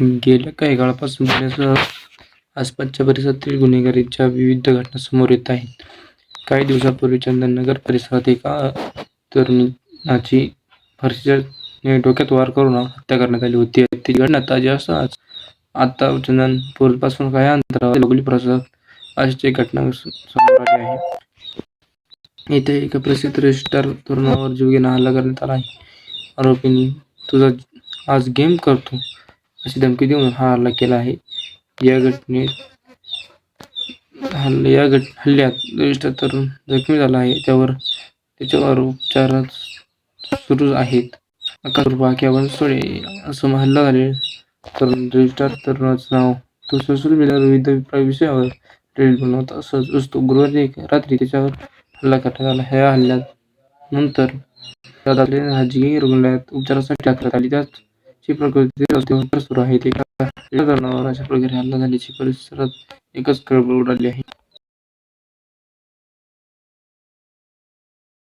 गेल्या काही काळापासून पुण्यासह आसपासच्या परिसरातील गुन्हेगारीच्या विविध घटना समोर येत आहेत. काही दिवसापूर्वी चंदननगर परिसरात एका तरुणाची फारशीने डोक्यात वार करून हत्या करण्यात आली होती. ती घटना ताजी असतानाच आता चंदनपूरपासून काही अंतरावर लोकली परिसरात अशी एक घटना समोर आली आहे. येथे एका प्रसिद्ध रजिस्ट्रार तरुणावर जीवघेणा हल्ला करण्यात आला आहे. आरोपींनी तुझा आज गेम करतो अशी धमकी देऊन हा हल्ला केला आहे. या घटनेत हल्ला या गट हल्ल्यात ज्येष्ठ तरुण जखमी झाला आहे. त्यावर त्याच्यावर उपचार सुरू आहेत. आकाश उर्फ असं हल्ला झाले तरुण रजिस्ट्रार तरुणाचं नाव. तो सोशल मीडियावर विविध विषयावर रील बनवत असतो. गुरुवारी रात्री त्याच्यावर हल्ला करण्यात आला. ह्या हल्ल्यात नंतर तातडीने खाजगी रुग्णालयात उपचारासाठी टाकण्यात आली त्यात ची प्रकृती स्थिर सुरू आहे एका जनावराच्या प्रकारे हल्ला झाल्याची परिसरात एकच खळबळ उडाली आहे.